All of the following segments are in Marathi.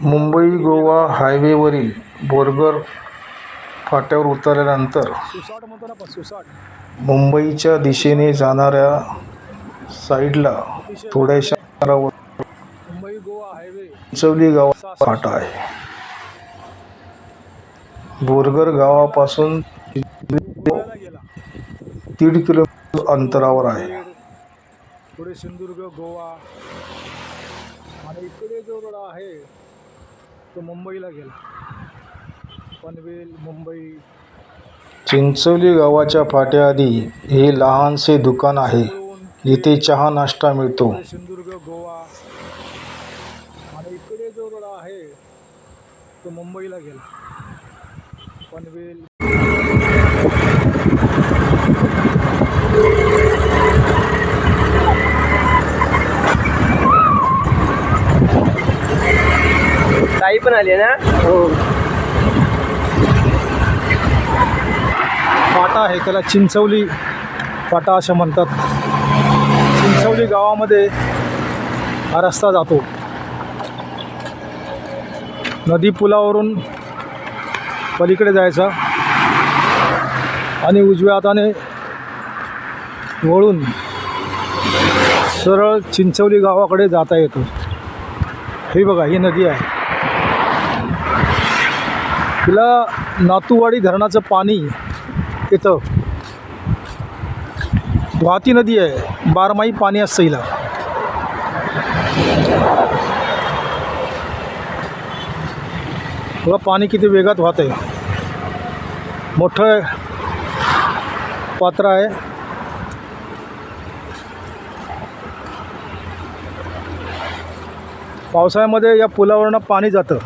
मुंबई गोवा हायवेवरील बोरगर फाट्यावर उतरल्यानंतर मुंबईच्या दिशेने जाणाऱ्या साईडला थोड्याशा अंतरावर मुंबई गोवा हायवे चिंचवली गावाचा फाटा आहे. बोरगर गावापासून दीड किलोमीटर अंतरावर आहे. पुढे सिंधुदुर्ग गोवा आणि इकडे जो रोड आहे तो मुंबईला गेला. पनवेल मुंबई. चिंचवली गावाच्या फाट्याआधी हे लहानसे दुकान आहे. जिथे चहा नाश्ता मिळतो. सिंधुदुर्ग गोवा. आणि इकडे जो रोड आहे तो मुंबईला गेला. पनवेल आई पण आली ना? हो. फाटा आहे त्याला चिंचवली फाटा असं म्हणतात. चिंचवली गावामध्ये हा रस्ता जातो. नदी पुलावरून पलीकडे जायचा आणि उजव्या हाताने वळून सरळ चिंचवली गावाकडे जाता येतो. हे बघा ही नदी आहे. तिला नातूवाडी धरणाचं पाणी येतं वाहती नदी आहे. बारमाही पाणी असतं हिला. बघा पाणी किती वेगात वाहत आहे. मोठं पात्र आहे. पावसाळ्यामध्ये या पुलावरनं पाणी जातं.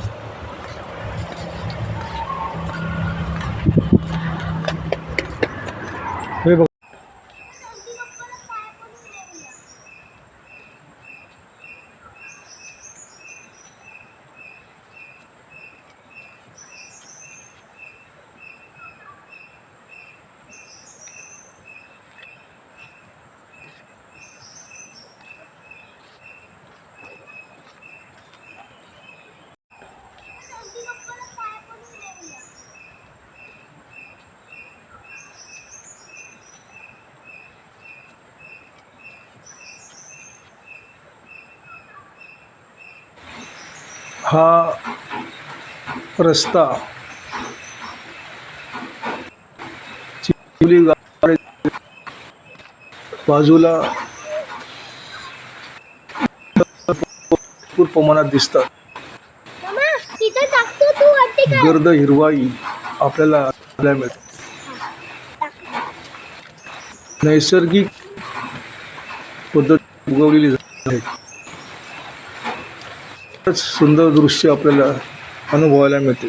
हा रस्ता बाजूला भरपूर प्रमाणात दिसतात. गर्द हिरवाई आपल्याला मिळते नैसर्गिक पद्धत उगवलेली खरंच सुंदर दृश्य आपल्याला अनुभवायला मिळते.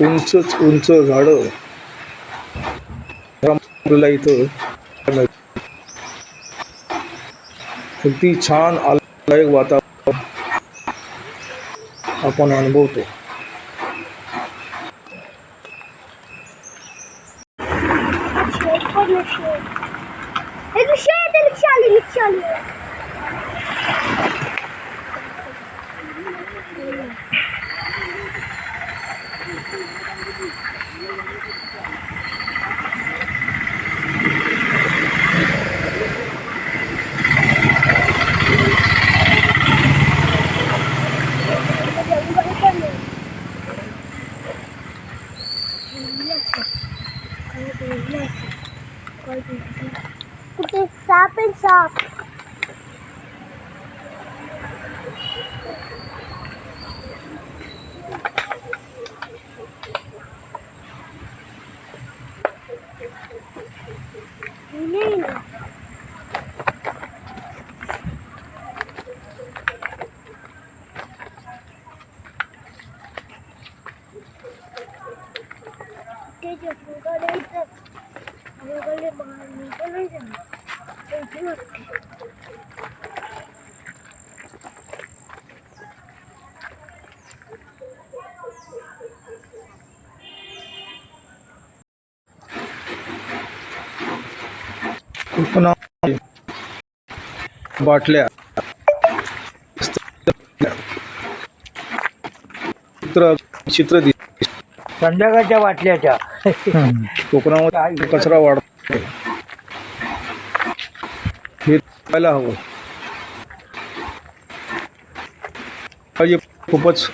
उंचच उंच झाडं. आपल्याला इथं अगदी छान आलदायक वातावरण आपण अनुभवतो. What is happening, sir? पुन्हा बाटल्या. चित्र चित्र दिस. संध्याकाळच्या वाटल्याच्या कोकणामध्ये कचरा वाढतो हे पाहायला हवं. खूपच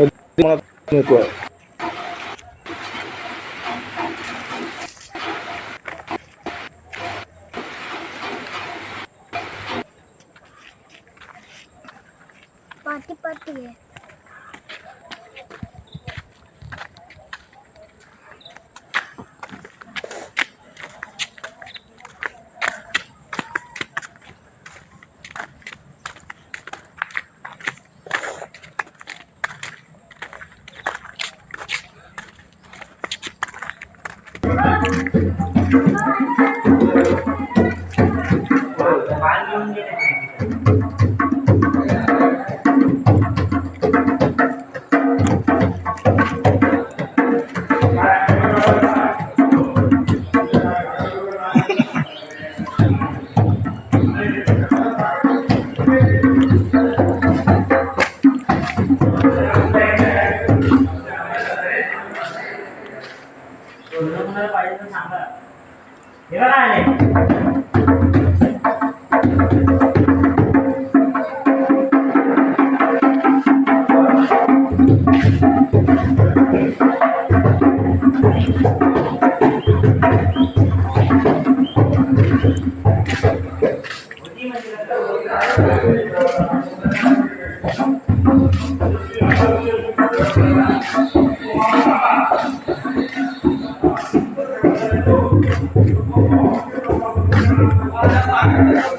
नको आहे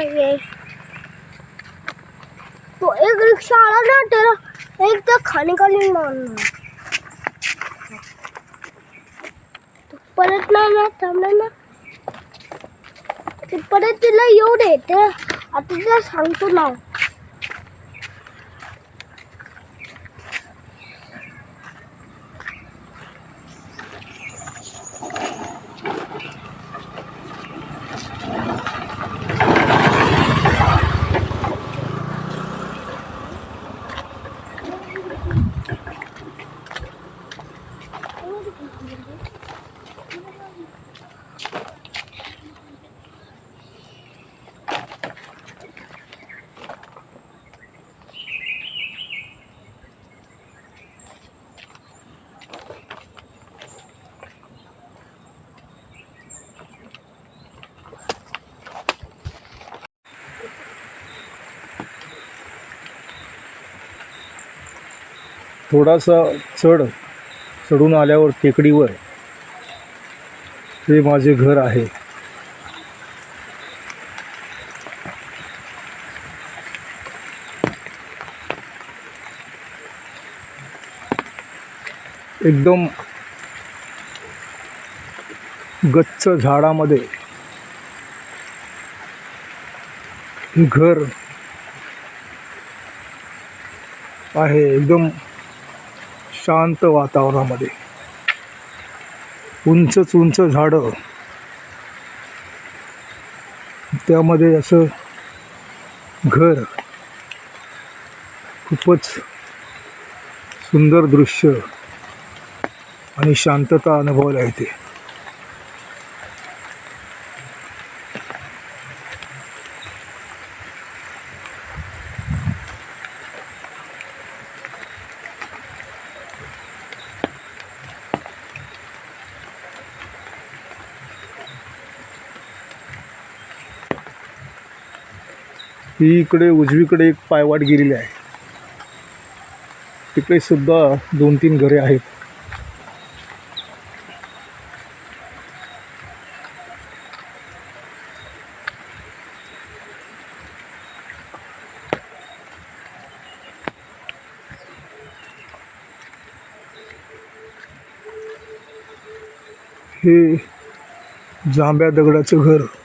नाहीये. तो एक रिक्षा आला ना तर एक तर खाली खाली मारणार परत नाही ना थांबला ना. परत तिला येऊ दे ते आता तिला सांगतो ना. थोडासा चढ चढून आल्यावर टेकडीवर ते माझे घर आहे. एकदम गच्च झाडामध्ये घर आहे. एकदम शांत वातावरणामध्ये. उंचच उंच झाडं. त्यामध्ये असं घर. खूपच सुंदर दृश्य आणि शांतता अनुभवायला येते ही इकडे उजवीकडे एक पायवाट गेलेली आहे. तिकडे सुद्धा दोन तीन घरे आहेत. हे जांभ्या दगडाचं घर.